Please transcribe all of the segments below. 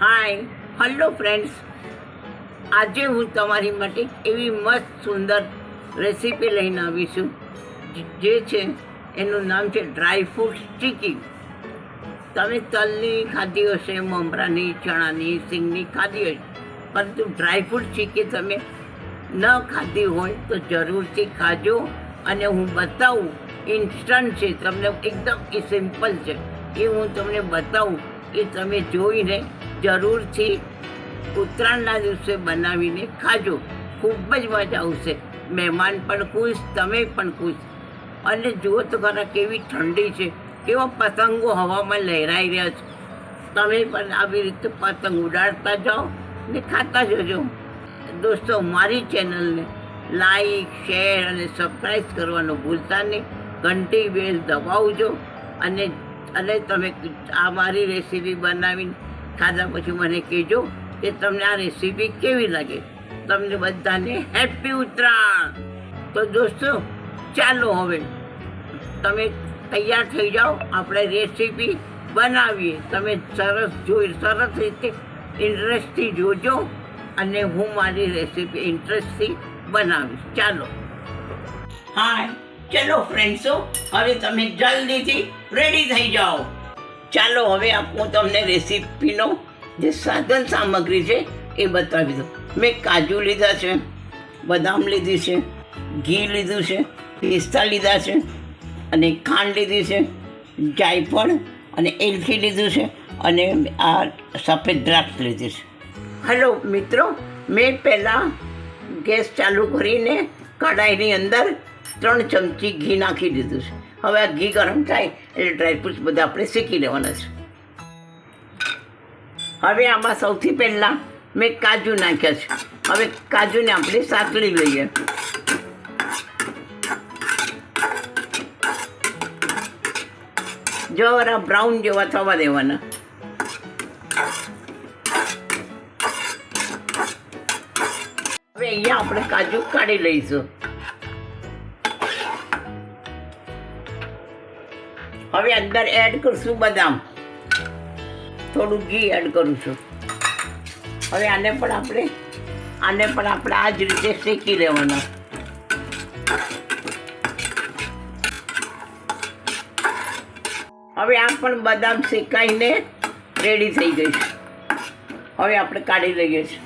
Hi hello friends આજે હું તમારી માટે એવી મસ્ત સુંદર રેસીપી લઈને આવી છું, જે છે, એનું નામ છે ડ્રાય ફ્રૂટ સ્ટીકી તમે તલની ખાધી હશે, મમરાની, ચણાની, સિંગની ખાધી હશે, પરંતુ ડ્રાય ફ્રૂટ સ્ટીકી તમે ન ખાધી હોય તો જરૂરથી ખાજો અને હું બતાવું ઇન્સ્ટન્ટ છે, તમને એકદમ એ સિમ્પલ છે. એ હું તમને બતાવું એ તમે જોઈને જરૂરથી ઉત્તરાયણના દિવસે બનાવીને ખાજો. ખૂબ જ મજા આવશે. મહેમાન પણ ખુશ, તમે પણ ખુશ. અને જુઓ તો ખરા કેવી ઠંડી છે. કેવા પતંગો હવામાં લહેરાઈ રહ્યા છે. તમે પણ આવી રીતે પતંગ ઉડાડતા જાઓ ને ખાતા જજો. દોસ્તો, મારી ચેનલને લાઈક, શેર અને સબસ્ક્રાઈબ કરવાનું ભૂલતા નહીં. ઘંટી બેલ દબાવજો અને અને તમે આ મારી રેસીપી બનાવીને ખાધા પછી મને કહેજો કે તમને આ રેસીપી કેવી લાગે. તમને બધાને હેપી ઉત્તરાયણ. તો દોસ્તો, ચાલો હવે. તમે તૈયાર થઈ જાઓ, આપણે રેસીપી બનાવીએ. તમે સરસ જોઈ, સરસ રીતે ઇન્ટરેસ્ટથી જોજો અને હું મારી રેસીપી ઇન્ટરેસ્ટથી બનાવીશ. ચાલો. હા, ચલો ફ્રેન્ડ્સો હવે તમે જલ્દીથી રેડી થઈ જાઓ. ચાલો હવે હું તમને રેસીપીનો જે સાધન સામગ્રી છે એ બતાવી દઉં. મેં કાજુ લીધા છે, બદામ લીધી છે, ઘી લીધું છે, પિસ્તા લીધા છે, અને ખાંડ લીધી છે, જાયફળ અને એલચી લીધું છે, અને આ સફેદ દ્રાક્ષ લીધી છે. હલો મિત્રો, મેં પહેલાં ગેસ ચાલુ કરીને કઢાઈની અંદર ત્રણ ચમચી ઘી નાખી દીધું છે. હવે આ ઘી ગરમ થાય એટલે ડ્રાયફ્રૂટ્સ બધા આપણે શેકી લેવાના છે. હવે આમાં સૌથી પહેલાં મેં કાજુ નાખ્યા છે. હવે કાજુને આપણે સાંકળી લઈએ. જરા બ્રાઉન જેવા થવા દેવાના. હવે અહીંયા આપણે કાજુ કાઢી લઈશું. હવે અંદર એડ કરશું બદામ. થોડું ઘી એડ કરું છું હવે આને પણ આપણે, આને પણ આપણે આ જ રીતે શેકી લેવાના. હવે આ પણ બદામ શેકાઈને રેડી થઈ ગઈ છે. હવે આપણે કાઢી લઈએ છીએ.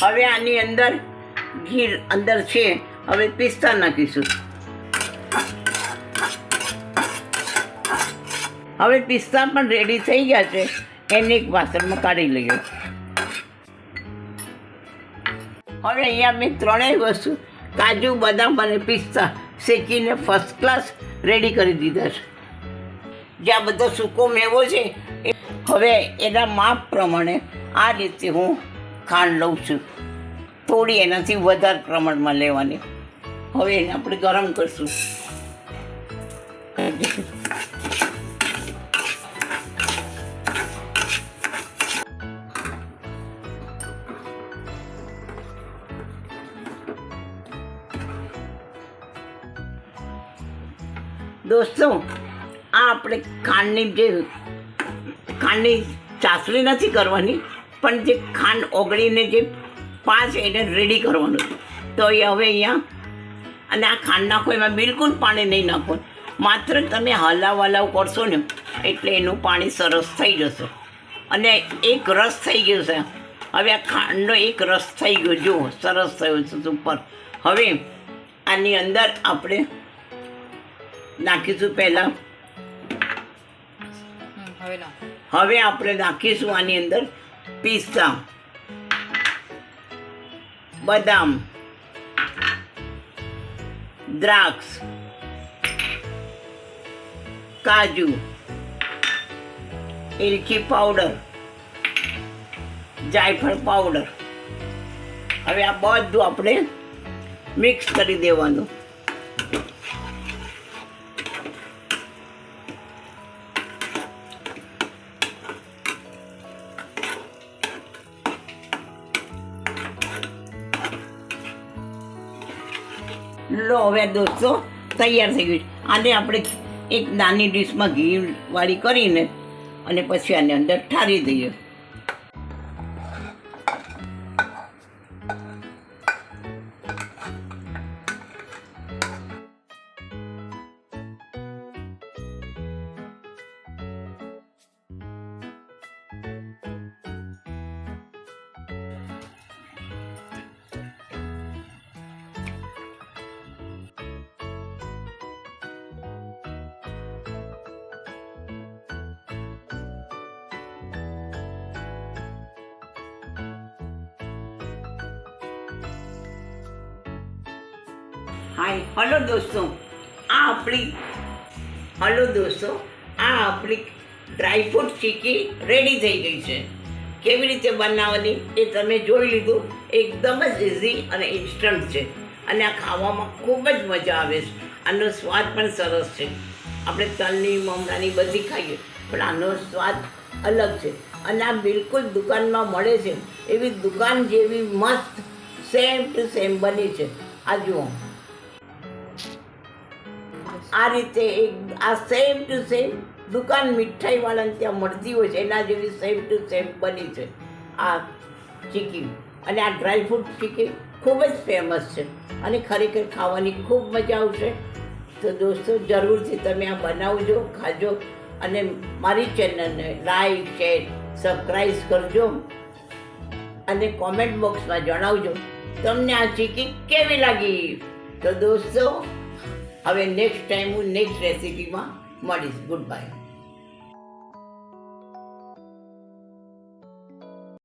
હવે આની અંદર ઘી અંદર છે. હવે પિસ્તા નાખીશું. હવે પિસ્તા પણ રેડી થઈ ગયા છે. એને એક વાસણમાં કાઢી લઈએ. હવે અહીંયા મેં ત્રણેય વસ્તુ, કાજુ, બદામ અને પિસ્તા શેકીને ફર્સ્ટ ક્લાસ રેડી કરી દીધા છે. જે આ બધો સૂકો મેવો છે હવે એના માપ પ્રમાણે આ રીતે હું ખાંડ લઉં છું. થોડી એનાથી વધારે પ્રમાણમાં લેવાની. હવે એને આપણે ગરમ કરશું. દોસ્તો, આ આપણે ખાંડની જે ખાંડની ચાસણી નથી કરવાની, પણ જે ખાંડ ઓગળીને જે પાંચ એને રેડી કરવાનું. તો એ હવે અહીંયા, અને આ ખાંડ નાખો, એમાં બિલકુલ પાણી નહીં નાખો. માત્ર તમે હલાવ હલાવ કરશો ને, એટલે એનું પાણી સરસ થઈ જશે. અને એક રસ થઈ ગયો છે. હવે આ ખાંડનો એક રસ થઈ ગયો. જુઓ, સરસ થયો છે સુપર હવે આની અંદર આપણે નાખીશું પહેલાં. હવે આપણે નાખીશું આની અંદર પિસ્તા બદામ દ્રાક્ષ કાજુ એલચી પાવડર જાયફળ પાવડર. હવે આ બધું આપણે મિક્સ કરી દેવાનું. લો, હવે દોસ્તો, તૈયાર થઈ ગયું આને આપણે એક નાની ડીશમાં ઘી વાળી કરીને અને પછી આને અંદર ઠારી દઈએ. હાય, હલો દોસ્તો. આ આપણી હલો દોસ્તો, આ આપણી ડ્રાયફ્રૂટ ચીકી રેડી થઈ ગઈ છે. કેવી રીતે બનાવવાની એ તમે જોઈ લીધું. એકદમ જ ઇઝી અને ઇન્સ્ટન્ટ છે. અને આ ખાવામાં ખૂબ જ મજા આવે છે. આનો સ્વાદ પણ સરસ છે. આપણે તલની, મમરાની બધી ખાઈએ, પણ આનો સ્વાદ અલગ છે. અને આ બિલકુલ દુકાનમાં મળે છે. એવી દુકાન જેવી મસ્ત સેમ ટુ સેમ બની છે. આ જુઓ. આ રીતે એક આ સેમ ટુ સેમ દુકાન મીઠાઈવાળાને ત્યાં મળતી હોય છે. એના જેવી સેમ ટુ સેમ બની છે આ ચીકી. અને આ ડ્રાયફ્રૂટ ચીકી ખૂબ જ ફેમસ છે. અને ખરેખર ખાવાની ખૂબ મજા આવશે. તો દોસ્તો, જરૂરથી તમે આ બનાવજો, ખાજો. અને મારી ચેનલને લાઈક શેર સબસ્ક્રાઈબ કરજો. અને કોમેન્ટ બોક્સમાં જણાવજો તમને આ ચીકી કેવી લાગી? તો દોસ્તો હવે નેક્સ્ટ ટાઈમ હું નેક્સ્ટ રેસિપીમાં મળીશ. Good bye